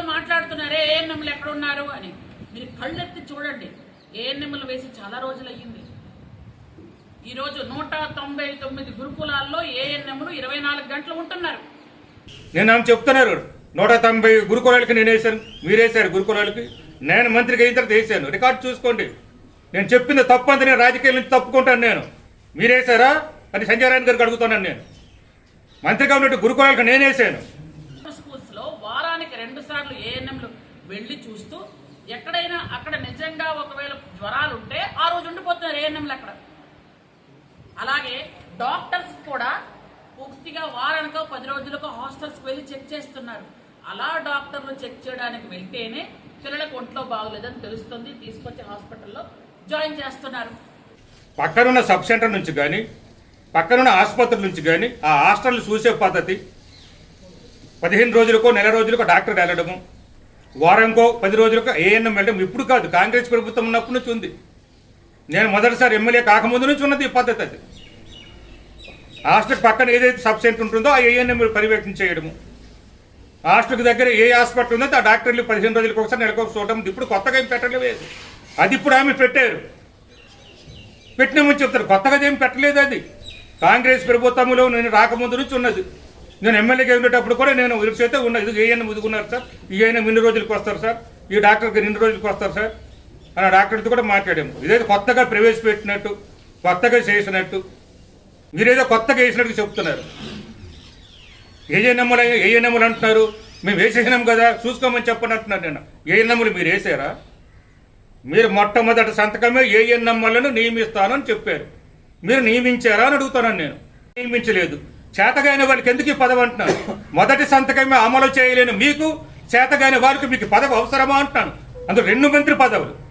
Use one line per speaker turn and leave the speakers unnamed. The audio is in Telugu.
ఏదేదో మాట్లాడుతున్నారే? ఏఎన్ఎంలు ఎక్కడ ఉన్నారు అని. మీరు కళ్ళెత్తి చూడండి. ఏఎన్ఎంలు వేసి చాలా రోజులు అయ్యింది ఈరోజు నూట తొంభై తొమ్మిది గురుకులాల్లో ఏఎన్ఎంలు ఇరవై నాలుగు గంటలు ఉంటున్నారు.
నేను ఆమె చెప్తున్నారు నూట తొంభై గురుకులాలకి నేను వేశాను. మీరేశారు గురుకులాలకి. నేను మంత్రికి అయిన తర్వాత వేసాను రికార్డు చూసుకోండి. నేను చెప్పింది తప్పంత నేను రాజకీయాల నుంచి తప్పుకుంటాను నేను. మీరేసారా అని సంజయ్ రాయన్ గారికి అడుగుతున్నాను నేను. మంత్రిగా ఉన్నట్టు గురుకులాలకు నేనేసాను వేసాను
స్కూల్స్లో వారానికి రెండు సార్లు ఏఎన్ఎంలు వెళ్ళి చూస్తూ ఎక్కడైనా అక్కడ నిజంగా ఒకవేళ జ్వరాలు ఉంటే ఆ రోజు ఉండిపోతున్నారు ఏఎన్ఎంలు అక్కడ. అలాగే డాక్టర్స్ కూడా పూర్తిగా వారానికో పది రోజులకో హాస్టల్స్కి వెళ్ళి చెక్ చేస్తున్నారు. అలా డాక్టర్లు చెక్ చేయడానికి వెళ్తేనే పిల్లలకు ఒంట్లో బాగలేదని తెలుస్తుంది. తీసుకొచ్చి హాస్పిటల్లో జాయిన్ చేస్తున్నారు.
పక్కనున్న సబ్ సెంటర్ నుంచి కానీ పక్కనున్న ఆసుపత్రి నుంచి కానీ ఆ హాస్టల్ చూసే పద్ధతి పదిహేను రోజులకో నెల రోజులకో డాక్టర్ వెళ్ళడము. వారంకో పది రోజులకో ఏఎన్ఎం వెళ్ళడం. ఇప్పుడు కాదు కాంగ్రెస్ ప్రభుత్వం ఉన్నప్పటి నుంచి ఉంది. నేను మొదటిసారి ఎమ్మెల్యే కాకముందు నుంచి ఉన్నది ఈ పద్ధతి అది. హాస్టల్ పక్కన ఏదైతే సబ్ సెంటర్ ఉంటుందో ఆ ఏఎన్ఎం పర్యవేక్షణ చేయడము. హాస్టల్కి దగ్గర ఏ హాస్పిటల్ ఉందో ఆ డాక్టర్లు పదిహేను రోజులకు ఒకసారి నెలకు చూడడం ఇప్పుడు కొత్తగా ఏం పెట్టలేదు అది ఇప్పుడు ఆమె పెట్టారు. పెట్టినామని చెప్తారు. కొత్తగా ఏం పెట్టలేదు అది. కాంగ్రెస్ ప్రభుత్వంలో నేను రాకముందు నుంచి ఉన్నది. నేను ఎమ్మెల్యేగా ఉండేటప్పుడు కూడా నేను చేస్తే ఉన్న ఇది ఏఎన్ ముదుకున్నారు సార్? ఈ ఏఎన్ఎం ఇన్ని రోజులకు వస్తారు సార్? ఈ డాక్టర్ గారు రోజులకు వస్తారు సార్? అని ఆ డాక్టర్తో కూడా మాట్లాడాము. ఇదైతే కొత్తగా ప్రవేశపెట్టినట్టు కొత్తగా చేసినట్టు. మీరేదో కొత్తగా వేసినట్టు చెప్తున్నారు. ఏఎన్ఎంలు ఏఎన్ఎంలు అంటున్నారు? మేము వేసేసినాం కదా చూసుకోమని చెప్పని అంటున్నాను నేను ఏఎన్ఎంలు మీరు వేసారా? మీరు మొట్టమొదటి సంతకమే ఏఎన్ఎంలను నియమిస్తానని చెప్పారు. మీరు నియమించారా అని అడుగుతున్నాను నేను. నియమించలేదు. చేతగాని వాళ్ళకి ఎందుకు ఈ పదవి అంటున్నాను? మొదటి సంతకమే అమలు చేయలేని మీకు చేతగాని వారికి మీకు పదవి అవసరమా అంటున్నాను. అందులో రెండు మంత్రి పదవులు.